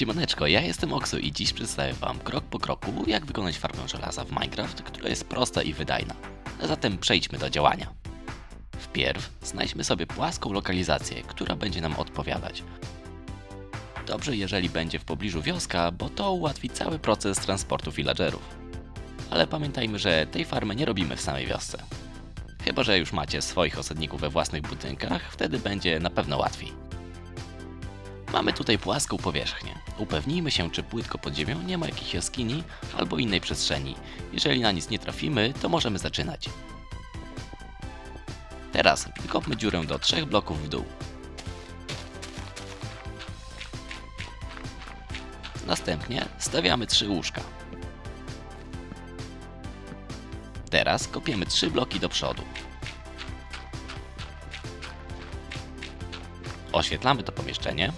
Siemaneczko, ja jestem Oksu i dziś przedstawię Wam krok po kroku, jak wykonać farmę żelaza w Minecraft, która jest prosta i wydajna. Zatem przejdźmy do działania. Wpierw znajdźmy sobie płaską lokalizację, która będzie nam odpowiadać. Dobrze, jeżeli będzie w pobliżu wioska, bo to ułatwi cały proces transportu villagerów. Ale pamiętajmy, że tej farmy nie robimy w samej wiosce. Chyba, że już macie swoich osadników we własnych budynkach, wtedy będzie na pewno łatwiej. Mamy tutaj płaską powierzchnię. Upewnijmy się, czy płytko pod ziemią nie ma jakichś jaskini albo innej przestrzeni. Jeżeli na nic nie trafimy, to możemy zaczynać. Teraz wykopmy dziurę do trzech bloków w dół. Następnie stawiamy trzy łóżka. Teraz kopiemy trzy bloki do przodu. Oświetlamy to pomieszczenie.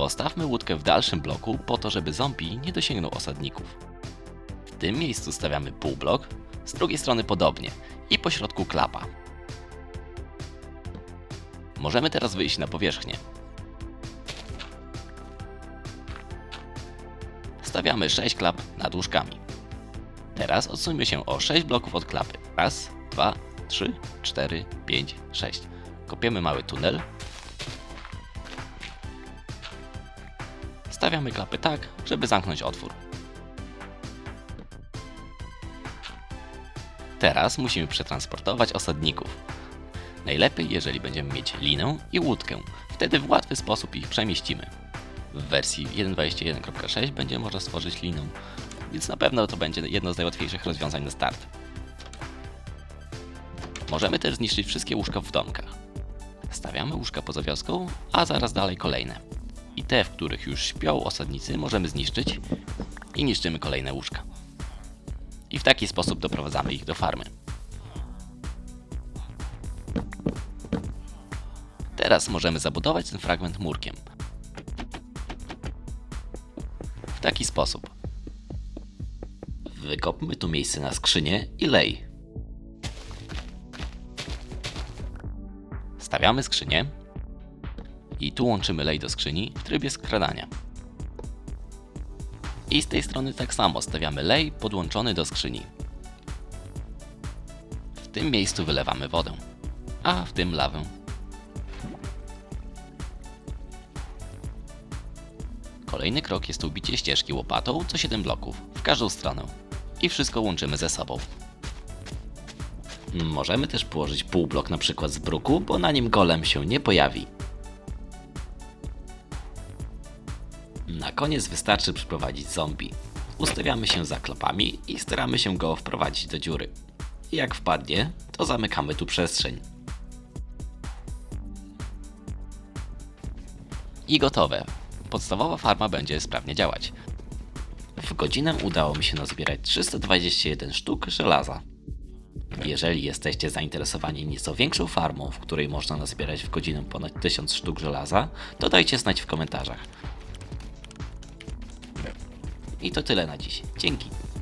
Postawmy łódkę w dalszym bloku po to, żeby zombie nie dosięgnął osadników. W tym miejscu stawiamy półblok, z drugiej strony podobnie i po środku klapa. Możemy teraz wyjść na powierzchnię. Stawiamy 6 klap nad łóżkami. Teraz odsuńmy się o 6 bloków od klapy. Raz, dwa, trzy, cztery, pięć, sześć. Kopiemy mały tunel. Stawiamy klapy tak, żeby zamknąć otwór. Teraz musimy przetransportować osadników. Najlepiej, jeżeli będziemy mieć linę i łódkę. Wtedy w łatwy sposób ich przemieścimy. W wersji 1.21.6 będzie można stworzyć linę, więc na pewno to będzie jedno z najłatwiejszych rozwiązań na start. Możemy też zniszczyć wszystkie łóżka w domkach. Stawiamy łóżka poza wioską, a zaraz dalej kolejne. I te, w których już śpią osadnicy, możemy zniszczyć i niszczymy kolejne łóżka. I w taki sposób doprowadzamy ich do farmy. Teraz możemy zabudować ten fragment murkiem. W taki sposób. Wykopmy tu miejsce na skrzynię i lej. Stawiamy skrzynię i tu łączymy lej do skrzyni w trybie skradania. I z tej strony tak samo stawiamy lej podłączony do skrzyni. W tym miejscu wylewamy wodę, a w tym lawę. Kolejny krok jest ubicie ścieżki łopatą co 7 bloków w każdą stronę i wszystko łączymy ze sobą. Możemy też położyć półblok na przykład z bruku, bo na nim golem się nie pojawi. Na koniec wystarczy przyprowadzić zombie. Ustawiamy się za klapami i staramy się go wprowadzić do dziury. Jak wpadnie, to zamykamy tu przestrzeń. I gotowe. Podstawowa farma będzie sprawnie działać. W godzinę udało mi się nazbierać 321 sztuk żelaza. Jeżeli jesteście zainteresowani nieco większą farmą, w której można nazbierać w godzinę ponad 1000 sztuk żelaza, to dajcie znać w komentarzach. I to tyle na dziś. Dzięki.